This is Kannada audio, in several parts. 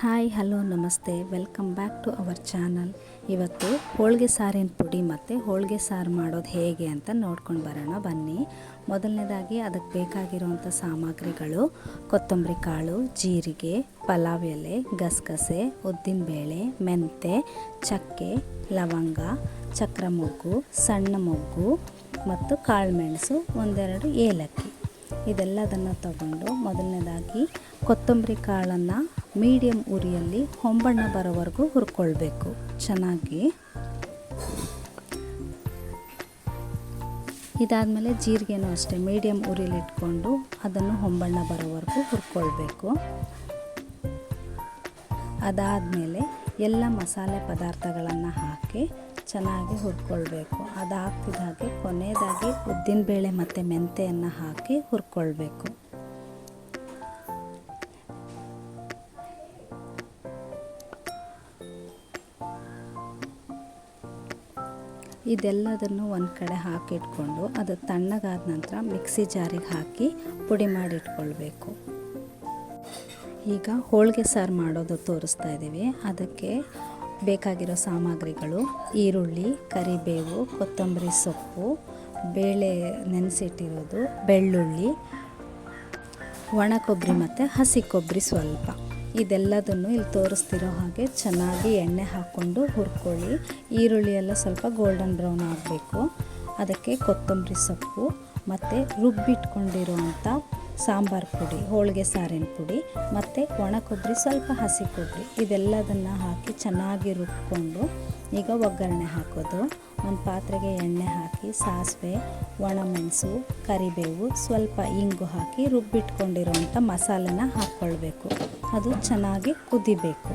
Hi, hello, namaste. Welcome back to our channel. ಇವತ್ತು ಹೋಳಿಗೆ ಸಾರಿನ ಪುಡಿ ಮತ್ತು ಹೋಳಿಗೆ ಸಾರು ಮಾಡೋದು ಹೇಗೆ ಅಂತ ನೋಡ್ಕೊಂಡು ಬರೋಣ. ಬನ್ನಿ. ಮೊದಲನೇದಾಗಿ ಅದಕ್ಕೆ ಬೇಕಾಗಿರುವಂಥ ಸಾಮಗ್ರಿಗಳು ಕೊತ್ತಂಬರಿ ಕಾಳು, ಜೀರಿಗೆ, ಪಲಾವ್ ಎಲೆ, ಗಸಗಸೆ ಉದ್ದಿನಬೇಳೆ ಮೆಂತೆ, ಚಕ್ಕೆ, ಲವಂಗ ಚಕ್ರ ಮೊಗ್ಗು ಸಣ್ಣ ಮೊಗ್ಗು ಮತ್ತು ಕಾಳುಮೆಣಸು ಒಂದೆರಡು ಏಲಕ್ಕಿ. ಇದೆಲ್ಲದನ್ನು ತಗೊಂಡು ಮೊದಲನೇದಾಗಿ ಕೊತ್ತಂಬರಿ ಕಾಳನ್ನು ಮೀಡಿಯಮ್ ಉರಿಯಲ್ಲಿ ಹೊಂಬಣ್ಣ ಬರೋವರೆಗೂ ಹುರ್ಕೊಳ್ಬೇಕು. ಚೆನ್ನಾಗಿ. ಇದಾದಮೇಲೆ ಜೀರಿಗೆನೂ ಅಷ್ಟೇ ಮೀಡಿಯಮ್ ಉರಿಲಿ ಇಟ್ಕೊಂಡು ಅದನ್ನು ಹೊಂಬಣ್ಣ ಬರೋವರೆಗೂ ಹುರ್ಕೊಳ್ಬೇಕು. ಅದಾದಮೇಲೆ ಎಲ್ಲ ಮಸಾಲೆ ಪದಾರ್ಥಗಳನ್ನು ಹಾಕಿ ಚೆನ್ನಾಗಿ ಹುರ್ಕೊಳ್ಬೇಕು. ಅದು ಹಾಗೆ ಕೊನೆಯದಾಗಿ ಉದ್ದಿನಬೇಳೆ ಮತ್ತು ಮೆಂತೆಯನ್ನು ಹಾಕಿ ಹುರ್ಕೊಳ್ಬೇಕು. ಇದೆಲ್ಲದನ್ನು ಒಂದು ಕಡೆ ಹಾಕಿಟ್ಕೊಂಡು ಅದು ತಣ್ಣಗಾದ ನಂತರ ಮಿಕ್ಸಿ ಜಾರಿಗೆ ಹಾಕಿ ಪುಡಿ ಮಾಡಿಟ್ಕೊಳ್ಬೇಕು. ಈಗ ಹೋಳಿಗೆ ಸಾರು ಮಾಡೋದು ತೋರಿಸ್ತಾ ಇದ್ದೀವಿ ಅದಕ್ಕೆ ಬೇಕಾಗಿರೋ ಸಾಮಗ್ರಿಗಳು ಈರುಳ್ಳಿ, ಕರಿಬೇವು, ಕೊತ್ತಂಬರಿ ಸೊಪ್ಪು, ಬೇಳೆ ನೆನೆಸಿಟ್ಟಿರೋದು, ಬೆಳ್ಳುಳ್ಳಿ, ಒಣ ಕೊಬ್ಬರಿ ಮತ್ತು ಹಸಿ ಕೊಬ್ಬರಿ ಸ್ವಲ್ಪ. ಇದೆಲ್ಲದನ್ನು ಇಲ್ಲಿ ತೋರಿಸ್ತಿರೋ ಹಾಗೆ ಚೆನ್ನಾಗಿ ಎಣ್ಣೆ ಹಾಕ್ಕೊಂಡು ಹುರ್ಕೊಳ್ಳಿ. ಈರುಳ್ಳಿ ಎಲ್ಲ ಸ್ವಲ್ಪ ಗೋಲ್ಡನ್ ಬ್ರೌನ್ ಆಗಬೇಕು. ಅದಕ್ಕೆ ಕೊತ್ತಂಬರಿ ಸೊಪ್ಪು ಮತ್ತು ರುಬ್ಬಿಟ್ಕೊಂಡಿರುವಂಥ ಸಾಂಬಾರು ಪುಡಿ, ಹೋಳಿಗೆ ಸಾರಿನ ಪುಡಿ, ಮತ್ತು ಒಣ ಕೊಬ್ಬರಿ, ಸ್ವಲ್ಪ ಹಸಿ ಕೊಬ್ಬರಿ. ಇದೆಲ್ಲದನ್ನು ಹಾಕಿ ಚೆನ್ನಾಗಿ ರುಬ್ಕೊಂಡು ಈಗ ಒಗ್ಗರಣೆ ಹಾಕೋದು. ಒಂದು ಪಾತ್ರೆಗೆ ಎಣ್ಣೆ ಹಾಕಿ, ಸಾಸಿವೆ ಒಣಮೆಣಸು ಕರಿಬೇವು, ಸ್ವಲ್ಪ ಇಂಗು ಹಾಕಿ ರುಬ್ಬಿಟ್ಕೊಂಡಿರೋವಂಥ ಮಸಾಲೆನ ಹಾಕ್ಕೊಳ್ಬೇಕು ಅದು ಚೆನ್ನಾಗಿ ಕುದಿಬೇಕು.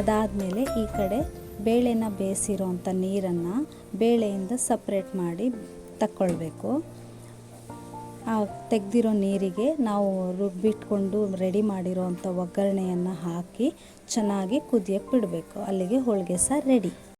ಅದಾದಮೇಲೆ ಈ ಕಡೆ ಬೇಳೆನ ಬೇಯಿಸಿರೋವಂಥ ನೀರನ್ನು ಬೇಳೆಯಿಂದ ಸಪ್ರೇಟ್ ಮಾಡಿ ತಕ್ಕೊಳ್ಬೇಕು. ಆ ತೆಗೆದಿರೋ ನೀರಿಗೆ ನಾವು ರುಬ್ಬಿಟ್ಕೊಂಡು ರೆಡಿ ಮಾಡಿರೋ ಅಂಥ ಒಗ್ಗರಣೆಯನ್ನು ಹಾಕಿ ಚೆನ್ನಾಗಿ ಕುದಿಯಕ್ಕೆ ಬಿಡಬೇಕು. ಅಲ್ಲಿಗೆ ಹೋಳಿಗೆ ಸಾರು ರೆಡಿ.